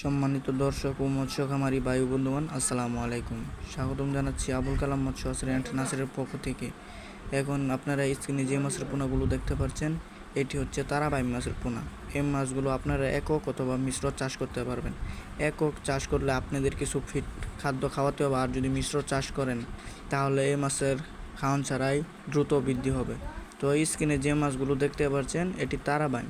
সম্মানিত দর্শক ও মৎস্য খামারি বায়ু বন্ধুগণ, আসসালামু আলাইকুম। স্বাগতম জানাচ্ছি আবুল কালাম মৎস্য অ্যান্ড নাসেরের পক্ষ থেকে। এখন আপনারা স্ক্রিনে যে মাছের পোনাগুলো দেখতে পাচ্ছেন, এটি হচ্ছে তারাবাই মাছের পোনা। এই মাছগুলো আপনারা একক অথবা মিশ্র চাষ করতে পারবেন। একক চাষ করলে আপনাদের কিছু ফিট খাদ্য খাওয়াতে হবে, আর যদি মিশ্র চাষ করেন, তাহলে এই মাছের খাওয়ান ছাড়াই দ্রুত বৃদ্ধি হবে। তো এই স্ক্রিনে যে মাছগুলো দেখতে পাচ্ছেন, এটি তারাবাই।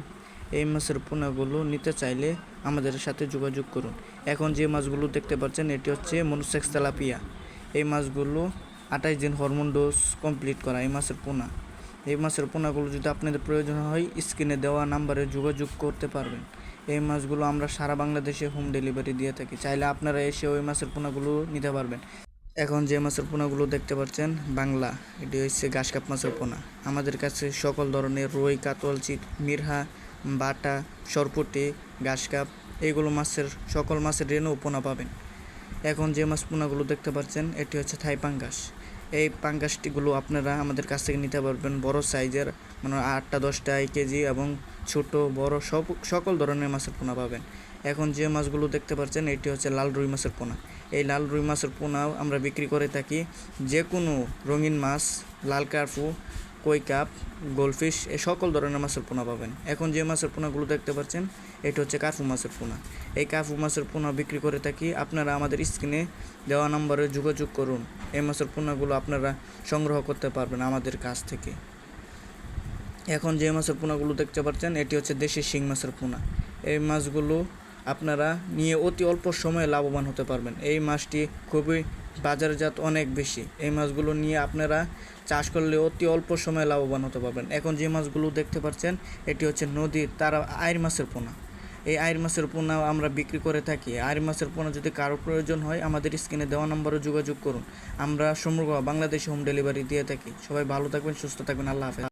এই মাছের পোনাগুলো নিতে চাইলে আমাদের সাথে যোগাযোগ করুন। এখন যে মাছগুলো দেখতে পাচ্ছেন, এটি হচ্ছে মনুসেক্স তেলাপিয়া। এই মাছগুলো আঠাশ দিন হরমোন ডোজ কমপ্লিট করা এই মাছের পোনা। এই মাছের পোনাগুলো যদি আপনাদের প্রয়োজন হয়, স্ক্রিনে দেওয়া নাম্বারে যোগাযোগ করতে পারবেন। এই মাছগুলো আমরা সারা বাংলাদেশে হোম ডেলিভারি দিয়ে থাকি। চাইলে আপনারা এসে ওই মাছের পোনাগুলো নিতে পারবেন। এখন যে মাছের পোনাগুলো দেখতে পাচ্ছেন, বাংলা, এটি হচ্ছে ঘাসকাপ মাছের পোনা। আমাদের কাছে সকল ধরনের রুই, কাতল, চিত, মিরহা বাটা, সরপুটি ঘাসকাপ এইগুলো মাছের, সকল মাছের রেণু পোনা পাবেন। এখন যে মাছ পোনাগুলো দেখতে পাচ্ছেন, এটি হচ্ছে থাই পাঙ্গাস। এই পাঙ্গাসটিগুলো আপনারা আমাদের কাছ থেকে নিতে পারবেন বড় সাইজের মানে আটটা, দশটা, এক কেজি এবং ছোট, বড়, সব, সকল ধরনের মাছের পোনা পাবেন। এখন যে মাছগুলো দেখতে পাচ্ছেন, এটি হচ্ছে লাল রুই মাছের পোনা। এই লাল রুই মাছের পোনাও আমরা বিক্রি করে থাকি যে কোনো রঙিন মাছ, লাল কার্ফু কই কাপ, গোলফিশ, এই সকল ধরনের মাছের পোনা পাবেন। এখন যে মাছের পোনাগুলো দেখতে পাচ্ছেন, এটা হচ্ছে কার্ফু মাছের পোনা। এই কার্ফু মাছের পোনা বিক্রি করে থাকি, আপনারা আমাদের স্ক্রিনে দেওয়া নম্বরে যোগাযোগ করুন। এই মাছের পোনাগুলো আপনারা সংগ্রহ করতে পারবেন আমাদের কাছ থেকে। এখন যে মাছের পোনাগুলো দেখতে পাচ্ছেন, এটি হচ্ছে দেশি শিং মাছের পোনা। এই মাছগুলো আপনারা নিয়ে অতি অল্প সময়ে লাভবান হতে পারবেন। এই মাছটি খুবই বাজারজাত অনেক বেশি। এই মাছগুলো নিয়ে আপনারা চাষ করলে অতি অল্প সময়ে লাভবান হতে পারবেন। এখন যে মাছগুলো দেখতে পাচ্ছেন, এটি হচ্ছে নদীর তারা আয়ের মাছের পোনা। এই আয়ের মাছের পোনা আমরা বিক্রি করে থাকি। আয়ের মাছের পোনা যদি কারও প্রয়োজন হয়, আমাদের স্ক্রিনে দেওয়া নম্বরে যোগাযোগ করুন। আমরা সমগ্র বাংলাদেশে হোম ডেলিভারি দিয়ে থাকি। সবাই ভালো থাকবেন, সুস্থ থাকবেন। আল্লাহ হাফেজ।